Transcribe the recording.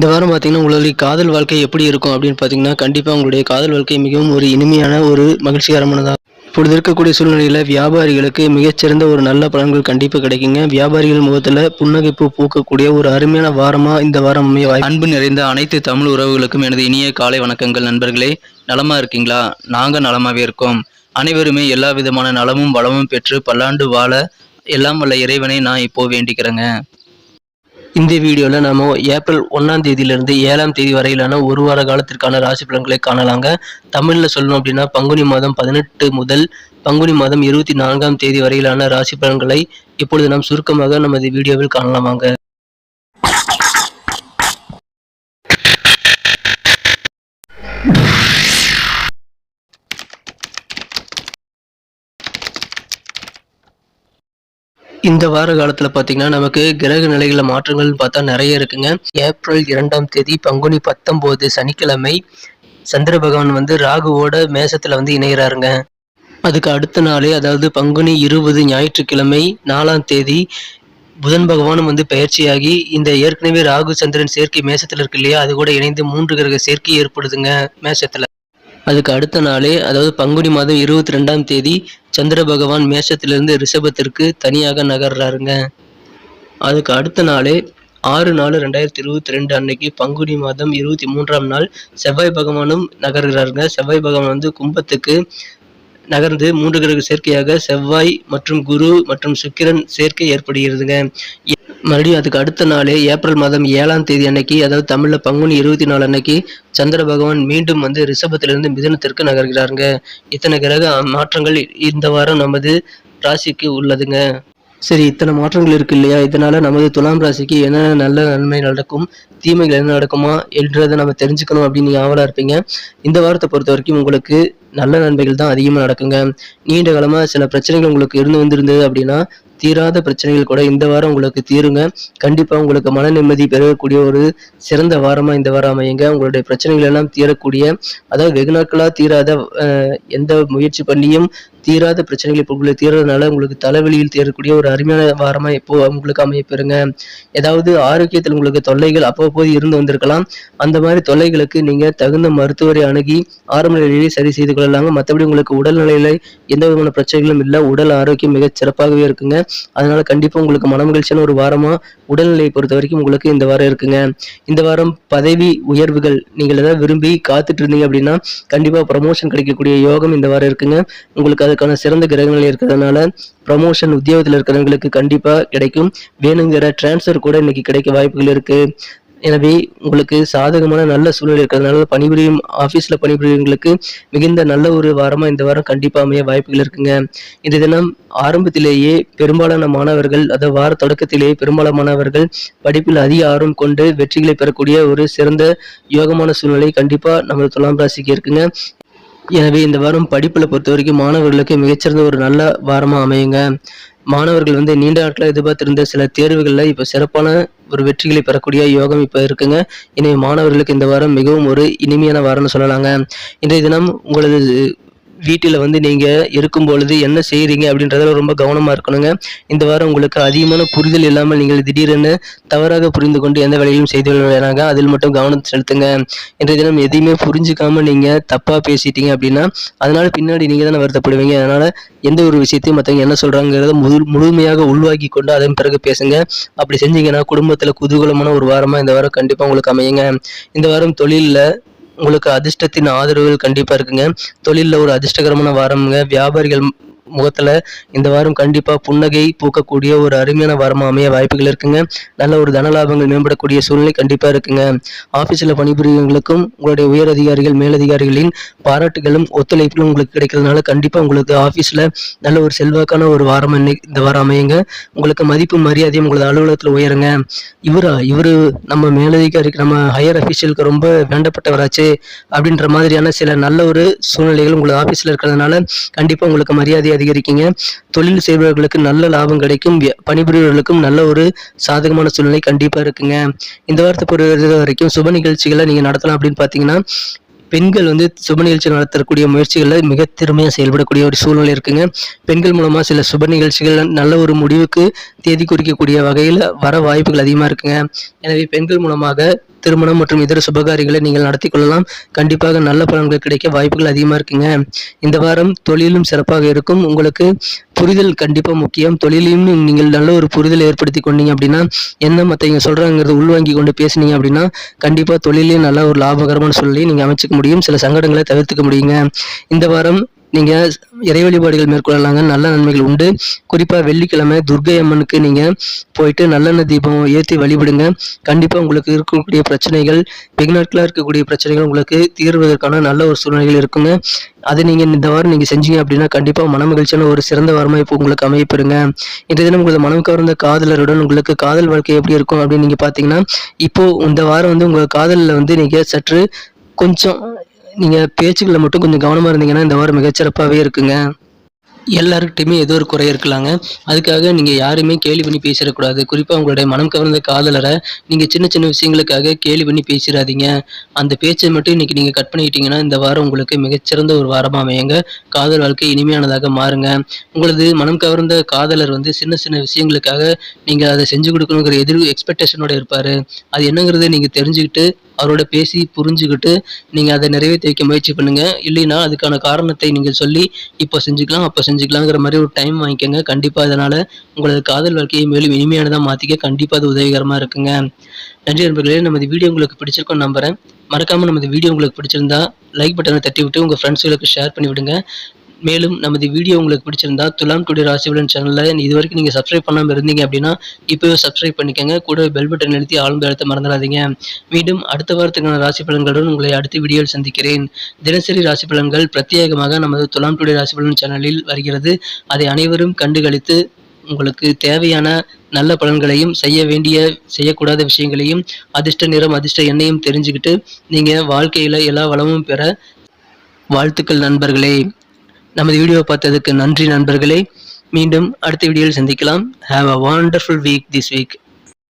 இந்த வாரம் பார்த்தீங்கன்னா உங்களுடைய காதல் வாழ்க்கை எப்படி இருக்கும் அப்படின்னு பார்த்தீங்கன்னா கண்டிப்பாக உங்களுடைய காதல் வாழ்க்கை மிகவும் ஒரு இனிமையான ஒரு மகிழ்ச்சிகரமானதாக இப்பொழுது இருக்கக்கூடிய சூழ்நிலையில் வியாபாரிகளுக்கு மிகச்சிறந்த ஒரு நல்ல பலன்கள் கண்டிப்பாக கிடைக்குங்க. வியாபாரிகள் முகத்தில் புன்னகைப்பு பூக்கக்கூடிய ஒரு அருமையான வாரமாக இந்த வாரம் அமைய அன்பு நிறைந்த அனைத்து தமிழ் உறவுகளுக்கும் எனது இனிய காலை வணக்கங்கள் நண்பர்களே. நலமா இருக்கீங்களா? நாங்க நலமாவே இருக்கோம். அனைவருமே எல்லா விதமான நலமும் வளமும் பெற்று பல்லாண்டு வாழ எல்லாம் வல்ல இறைவனை நான் இப்போ வேண்டிக்கிறேங்க. இந்த வீடியோவில் நம்ம ஏப்ரல் ஒன்றாம் தேதியிலிருந்து ஏழாம் தேதி வரையிலான ஒரு வார காலத்திற்கான ராசி பலன்களை காணலாங்க. தமிழில் சொல்லணும் அப்படின்னா பங்குனி மாதம் பதினெட்டு முதல் பங்குனி மாதம் இருபத்தி நான்காம் தேதி வரையிலான ராசி பலன்களை இப்பொழுது நாம் சுருக்கமாக நமது வீடியோவில் காணலாமாங்க. இந்த வார காலத்தில் பாத்தீங்கன்னா நமக்கு கிரக நிலைகள மாற்றங்கள்னு பார்த்தா நிறைய இருக்குங்க. ஏப்ரல் இரண்டாம் தேதி பங்குனி பத்தொன்பது சனிக்கிழமை சந்திர பகவான் வந்து ராகுவோட மேசத்தில் வந்து இணைகிறாருங்க அதுக்கு அடுத்த நாளே அதாவது பங்குனி இருபது ஞாயிற்றுக்கிழமை நாலாம் தேதி புதன் பகவானும் வந்து பயிற்சியாகி இந்த ஏற்கனவே ராகு சந்திரன் சேர்க்கை மேசத்துல இருக்கு இல்லையா அது கூட இணைந்து மூன்று கிரக சேர்க்கை ஏற்படுதுங்க மேசத்துல. அதுக்கு அடுத்த நாளே அதாவது பங்குனி மாதம் இருபத்தி ரெண்டாம் தேதி சந்திர பகவான் மேஷத்திலிருந்து ரிஷபத்திற்கு தனியாக நகர்றாருங்க. அதுக்கு அடுத்த நாளே ஆறு நாலு ரெண்டாயிரத்தி இருபத்தி ரெண்டு அன்னைக்கு பங்குனி மாதம் இருபத்தி மூன்றாம் நாள் செவ்வாய் பகவானும் நகர்கிறாருங்க. செவ்வாய் பகவான் வந்து கும்பத்துக்கு நகர்ந்து மூன்று கிரக சேர்க்கையாக செவ்வாய் மற்றும் குரு மற்றும் சுக்கிரன் சேர்க்கை ஏற்படுகிறதுங்க. மறுபடியும் அதுக்கு அடுத்த நாளே ஏப்ரல் மாதம் ஏழாம் தேதி அன்னைக்கு அதாவது தமிழில் பங்குனி இருபத்தி நாலு அன்னைக்கு சந்திர பகவான் மீண்டும் வந்து ரிஷபத்திலிருந்து மிதனத்திற்கு நகர்கிறாருங்க. இத்தனை கிரக மாற்றங்கள் இந்த வாரம் நமது ராசிக்கு உள்ளதுங்க. சரி இத்தனை மாற்றங்கள் இருக்கு இல்லையா? இதனால நமது துலாம் ராசிக்கு என்ன நல்ல நன்மை நடக்கும் தீமைகள் என்ன நடக்குமா என்றதை நம்ம தெரிஞ்சுக்கணும் அப்படின்னு ஆவலாக ஆவலா இருப்பீங்க. இந்த வாரத்தை பொறுத்த வரைக்கும் உங்களுக்கு நல்ல நன்மைகள் தான் அதிகமாக நடக்குங்க. நீண்ட காலமாக சில பிரச்சனைகள் உங்களுக்கு இருந்து வந்திருந்தது அப்படின்னா தீராத பிரச்சனைகள் கூட இந்த வாரம் உங்களுக்கு தீருங்க. கண்டிப்பா உங்களுக்கு மன நிம்மதி பெறக்கூடிய ஒரு சிறந்த வாரமா இந்த வாரம் அமையுங்க. உங்களுடைய பிரச்சனைகள் எல்லாம் தீரக்கூடிய அதாவது வெகு நாட்களா தீராத எந்த முயற்சி பண்ணியும் தீராத பிரச்சனைகள் இப்போ உங்களுக்கு தீர்றதுனால உங்களுக்கு தலைவலியில் தீரக்கூடிய ஒரு அருமையான வாரமா இப்போ உங்களுக்கு அமைய பெறுங்க. ஏதாவது ஆரோக்கியத்தில் உங்களுக்கு தொல்லைகள் அவ்வப்போது இருந்து வந்திருக்கலாம். அந்த மாதிரி தொல்லைகளுக்கு நீங்க தகுந்த மருத்துவரை அணுகி ஆரம்ப நிலையிலேயே சரி செய்து கொள்ளலாங்க. மற்றபடி உங்களுக்கு உடல்நிலையில் எந்த விதமான பிரச்சனைகளும் இல்லை. உடல் ஆரோக்கியம் மிக சிறப்பாகவே இருக்குங்க. அதனால கண்டிப்பா உங்களுக்கு மனமகிழ்ச்சியான ஒரு வாரமா உடல்நிலையை பொறுத்த வரைக்கும் உங்களுக்கு இந்த வாரம் இருக்குங்க. இந்த வாரம் பதவி உயர்வுகள் நீங்கள் ஏதாவது விரும்பி காத்துட்டு இருந்தீங்க அப்படின்னா கண்டிப்பா ப்ரமோஷன் கிடைக்கக்கூடிய யோகம் இந்த வாரம் இருக்குங்க. உங்களுக்கு அதுக்கான சிறந்த கிரகங்கள் இருக்கிறதுனால ப்ரமோஷன் உத்தியோகத்தில் இருக்கிறவங்களுக்கு கண்டிப்பா கிடைக்கும். வேணுங்கிற டிரான்ஸ்ஃபர் கூட இன்னைக்கு கிடைக்க வாய்ப்புகள் இருக்கு. எனவே உங்களுக்கு சாதகமான நல்ல சூழ்நிலை இருக்கிறதுனால பணிபுரியும் ஆஃபீஸில் பணிபுரியவங்களுக்கு மிகுந்த நல்ல ஒரு வாரமாக இந்த வாரம் கண்டிப்பாக அமைய வாய்ப்புகள் இருக்குங்க. இந்த தினம் ஆரம்பத்திலேயே பெரும்பாலான மாணவர்கள் அதாவது வார தொடக்கத்திலேயே பெரும்பாலான மாணவர்கள் படிப்பில் அதிக ஆர்வம் கொண்டு வெற்றிகளை பெறக்கூடிய ஒரு சிறந்த யோகமான சூழ்நிலை கண்டிப்பாக நம்ம துலாம் ராசிக்கு இருக்குங்க. எனவே இந்த வாரம் படிப்பில் பொறுத்த வரைக்கும் மாணவர்களுக்கு மிகச்சிறந்த ஒரு நல்ல வாரமாக அமையுங்க. மாணவர்கள் வந்து நீண்ட நாட்களாக எதிர்பார்த்திருந்த சில தேர்வுகளில் இப்போ சிறப்பான ஒரு வெற்றிகளை பெறக்கூடிய யோகம் இப்போ இருக்குங்க. இனி மாணவர்களுக்கு இந்த வாரம் மிகவும் ஒரு இனிமையான வாரம்னு சொல்லலாங்க. இன்றைய தினம் உங்களது வீட்டில் வந்து நீங்கள் இருக்கும் பொழுது என்ன செய்கிறீங்க அப்படின்றதுல ரொம்ப கவனமாக இருக்கணுங்க. இந்த வாரம் உங்களுக்கு அதிகமான புரிதல் இல்லாமல் நீங்கள் திடீரென தவறாக புரிந்து கொண்டு எந்த வேலையும் செய்து வேணாங்க. அதில் மட்டும் கவனம் செலுத்துங்க. இன்றைய தினம் எதையுமே புரிஞ்சுக்காம நீங்கள் தப்பாக பேசிட்டீங்க அப்படின்னா அதனால பின்னாடி நீங்கள் தானே வருத்தப்படுவீங்க. அதனால் எந்த ஒரு விஷயத்தையும் மற்றவங்க என்ன சொல்கிறாங்கிறத முழு முழுமையாக உள்வாக்கி கொண்டு அதன் பிறகு பேசுங்க. அப்படி செஞ்சீங்கன்னா குடும்பத்தில் குதூகலமான ஒரு வாரமாக இந்த வாரம் கண்டிப்பாக உங்களுக்கு அமையுங்க. இந்த வாரம் தொழிலில் உங்களுக்கு அதிர்ஷ்டத்தின் ஆதரவுகள் கண்டிப்பாக இருக்குங்க. தொழிலில் ஒரு அதிர்ஷ்டகரமான வாரம்ங்க. வியாபாரிகள் முகத்தில் இந்த வாரம் கண்டிப்பாக புன்னகை பூக்கக்கூடிய ஒரு அருமையான வாரமாக அமைய வாய்ப்புகள் இருக்குங்க. நல்ல ஒரு தனலாபங்கள் மேம்படக்கூடிய சூழ்நிலை கண்டிப்பாக இருக்குங்க. ஆஃபீஸில் பணிபுரியவங்களுக்கும் உங்களுடைய உயர் அதிகாரிகள் மேலதிகாரிகளின் பாராட்டுகளும் ஒத்துழைப்புகளும் உங்களுக்கு கிடைக்கிறதுனால கண்டிப்பாக உங்களுக்கு ஆஃபீஸில் நல்ல ஒரு செல்வாக்கான ஒரு வாரம் இன்னைக்கு இந்த வாரம் அமையுங்க. உங்களுக்கு மதிப்பு மரியாதையும் உங்களது அலுவலகத்தில் உயருங்க. இவரா இவர் நம்ம மேலதிகாரிக்கு நம்ம ஹையர் அஃபீஷியலுக்கு ரொம்ப வேண்டப்பட்டவராச்சு அப்படின்ற மாதிரியான சில நல்ல ஒரு சூழ்நிலைகள் உங்களுக்கு ஆஃபீஸில் இருக்கிறதுனால கண்டிப்பாக உங்களுக்கு மரியாதை அதிகரிக்கீங்க. தொழில் செய்பவர்களுக்கு நல்ல லாபம் கிடைக்கும். பணிபுரியவர்களுக்கும் நல்ல ஒரு சாதகமான சூழ்நிலை கண்டிப்பாக இருக்குங்க. இந்த வாரத்தை பொறுத்த வரைக்கும் சுப நிகழ்ச்சிகளை நீங்கள் நடத்தலாம் அப்படின்னு பார்த்தீங்கன்னா பெண்கள் வந்து சுப நிகழ்ச்சி நடத்தக்கூடிய முயற்சிகளில் மிக திறமையாக செயல்படக்கூடிய ஒரு சூழ்நிலை இருக்குங்க. பெண்கள் மூலமாக சில சுப நிகழ்ச்சிகள் நல்ல ஒரு முடிவுக்கு தேதி குறிக்கக்கூடிய வகையில் வர வாய்ப்புகள் அதிகமாக இருக்குங்க. எனவே பெண்கள் மூலமாக திருமணம் மற்றும் இதர சுபகாரியங்களை நீங்கள் நடத்தி கொள்ளலாம் கண்டிப்பாக நல்ல பலன்கள் கிடைக்க வாய்ப்புகள் அதிகமாக இருக்குங்க. இந்த வாரம் தொழிலும் சிறப்பாக இருக்கும். உங்களுக்கு புரிதல் கண்டிப்பாக முக்கியம். தொழிலையும் நீங்கள் நல்ல ஒரு புரிதல் ஏற்படுத்தி கொண்டீங்க அப்படின்னா என்ன மற்றவங்க சொல்கிறாங்கிறத உள்வாங்கி கொண்டு பேசுனீங்க அப்படின்னா கண்டிப்பாக தொழிலையும் நல்ல ஒரு லாபகரமான சொல்லி நீங்கள் அமைச்சிக்க முடியும். சில சங்கடங்களை தவிர்த்துக்க முடியுங்க. இந்த வாரம் நீங்கள் இறை வழிபாடுகள் மேற்கொள்ளலாங்க. நல்ல நன்மைகள் உண்டு. குறிப்பாக வெள்ளிக்கிழமை துர்கை அம்மனுக்கு நீங்கள் போயிட்டு நல்லெண்ணெய் தீபம் ஏற்றி வழிபடுங்க. கண்டிப்பாக உங்களுக்கு இருக்கக்கூடிய பிரச்சனைகள் வெகு நாட்களாக இருக்கக்கூடிய பிரச்சனைகள் உங்களுக்கு தீர்வதற்கான நல்ல ஒரு சூழ்நிலைகள் இருக்குங்க. அதை நீங்கள் இந்த வாரம் நீங்கள் செஞ்சீங்க அப்படின்னா கண்டிப்பாக மன மகிழ்ச்சியான ஒரு சிறந்த வாரமாக இப்போ உங்களுக்கு அமையப்பெறுங்க. இன்றைய தினம் உங்களது மனம் கவர்ந்த காதலருடன் உங்களுக்கு காதல் வாழ்க்கை எப்படி இருக்கும் அப்படின்னு நீங்கள் பார்த்தீங்கன்னா இப்போது இந்த வாரம் வந்து உங்கள் காதலில் வந்து நீங்கள் சற்று கொஞ்சம் நீங்கள் பேச்சுக்களை மட்டும் கொஞ்சம் கவனமாக இருந்தீங்கன்னா இந்த வாரம் மிகச்சிறப்பாகவே இருக்குங்க. எல்லாருக்கிட்டையுமே ஏதோ ஒரு குறை இருக்கலாங்க. அதுக்காக நீங்கள் யாரையுமே கேலி பண்ணி பேசிடக்கூடாது. குறிப்பாக உங்களுடைய மனம் கவர்ந்த காதலரை நீங்கள் சின்ன சின்ன விஷயங்களுக்காக கேலி பண்ணி பேசிடாதீங்க. அந்த பேச்சை மட்டும் இன்றைக்கி நீங்கள் கட் பண்ணிக்கிட்டீங்கன்னா இந்த வாரம் உங்களுக்கு மிகச்சிறந்த ஒரு வாரமாக அமையுங்க. காதல் வாழ்க்கை இனிமையானதாக மாறுங்க. உங்களது மனம் கவர்ந்த காதலர் வந்து சின்ன சின்ன விஷயங்களுக்காக நீங்கள் அதை செஞ்சு கொடுக்கணுங்கிற எதிர் எக்ஸ்பெக்டேஷனோட இருப்பார். அது என்னங்கிறத நீங்கள் தெரிஞ்சுக்கிட்டு அவரோட பேசி புரிஞ்சுக்கிட்டு நீங்கள் அதை நிறைவேற்றி வைக்க முயற்சி பண்ணுங்க. இல்லைன்னா அதுக்கான காரணத்தை நீங்கள் சொல்லி இப்போ செஞ்சுக்கலாம் அப்போ செஞ்சுக்கலாங்கிற மாதிரி ஒரு டைம் வாங்கிக்கோங்க. கண்டிப்பாக இதனால் உங்களது காதல் வாழ்க்கையை மேலும் இனிமையானதாக மாற்றிக்க கண்டிப்பாக அது உதவிகரமாக இருக்குங்க. நன்றி நண்பர்களே நமது வீடியோ உங்களுக்கு பிடிச்சிருக்கோம் நம்புகிறேன் மறக்காமல் நமது வீடியோ உங்களுக்கு பிடிச்சிருந்தா லைக் பட்டனை தட்டி விட்டு உங்கள் ஃப்ரெண்ட்ஸுகளுக்கு ஷேர் பண்ணி விடுங்க மேலும் நமது வீடியோ உங்களுக்கு பிடிச்சிருந்தா துலாம் டுடே ராசிபலன் சேனலில் இது வரைக்கும் நீங்கள் சப்ஸ்கிரைப் பண்ணாமல் இருந்தீங்க அப்படின்னா இப்போவே சப்ஸ்கிரைப் பண்ணிக்கோங்க. கூட பெல் பட்டன் எழுத்தி ஆழ்ந்த எழுத்த மறந்துடாதீங்க. மீண்டும் அடுத்த வாரத்துக்கான ராசி பலன்களுடன் உங்களை அடுத்த வீடியோவில் சந்திக்கிறேன். தினசரி ராசி பலன்கள் பிரத்யேகமாக நமது துலாம் டுடே ராசி பலன் சேனலில் வருகிறது. அதை அனைவரும் கண்டுகளித்து உங்களுக்கு தேவையான நல்ல பலன்களையும் செய்ய வேண்டிய செய்யக்கூடாத விஷயங்களையும் அதிர்ஷ்ட நிறம் அதிர்ஷ்ட எண்ணையும் தெரிஞ்சுக்கிட்டு நீங்கள் வாழ்க்கையில் எல்லா வளமும் பெற வாழ்த்துக்கள் நண்பர்களே. நமது வீடியோ பார்த்ததுக்கு நன்றி நண்பர்களே. மீண்டும் அடுத்த வீடியோவில் சந்திக்கலாம். Have a wonderful week this week